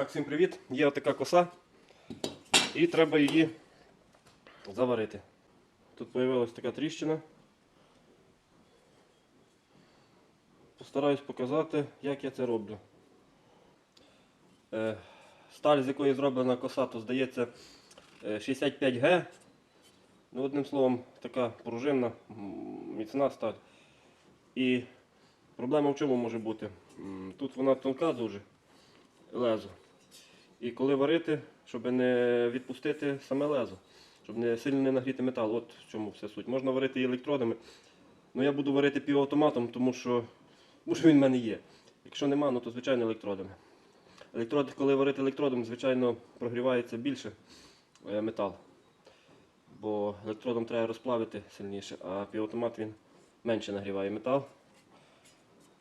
Так, всім привіт. Є отака коса. І треба її заварити. Тут з'явилася така тріщина. Постараюсь показати, як я це роблю. Е, сталь, з якої зроблена коса, то здається е, 65Г. Ну, одним словом, така пружинна, міцна сталь. І проблема в чому може бути? Тут вона тонка дуже, лезо. І коли варити, щоб не відпустити саме лезо, щоб не сильно не нагріти метал. От в чому вся суть. Можна варити і електродами. Ну я буду варити півавтоматом, тому що, тому він в мене є. Якщо нема, ну то звичайно електродами. Електрод, коли варити електродом, звичайно, прогрівається більше е, метал. Бо електродом треба розплавити сильніше, а півавтомат він менше нагріває метал.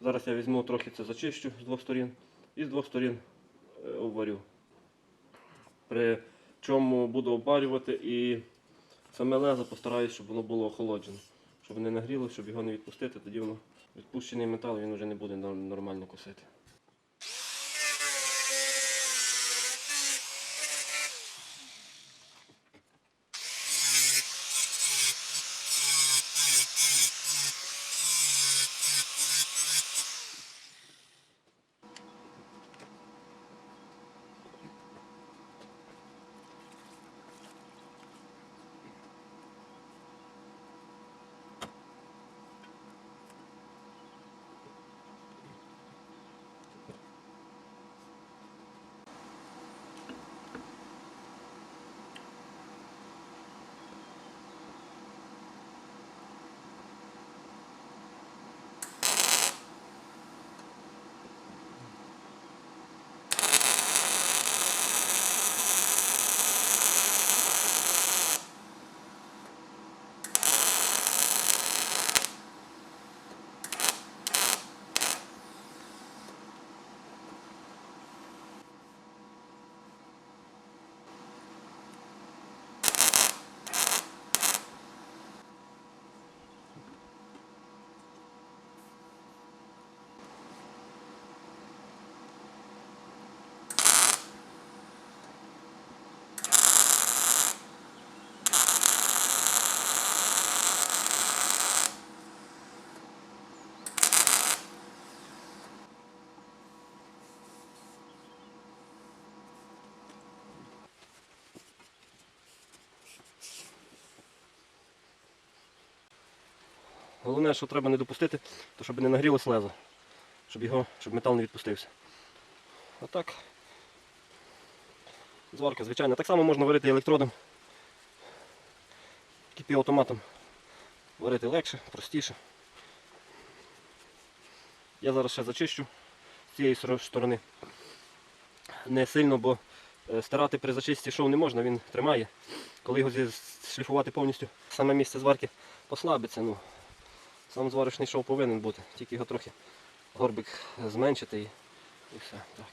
Зараз я візьму трохи це зачищу з двох сторін і з двох сторін е, обварю. При чому буду обварювати і саме лезо постараюсь, щоб воно було охолоджене. Щоб не нагріло, щоб його не відпустити, тоді воно відпущений метал він вже не буде нормально косити. Головне, що треба не допустити, то щоб не нагрілось лезо, щоб його, щоб метал не відпустився. Отак. Зварка, звичайно. Так само можна варити електродом. Кипіавтоматом. Варити легше, простіше. Я зараз ще зачищу з цієї сторони. Не сильно, бо е, стирати при зачисті шов не можна, він тримає. Коли його шліфувати повністю, саме місце зварки послабиться. Ну, Сам зварочний шов повинен бути, тільки його трохи горбик зменшити і, і все. Так.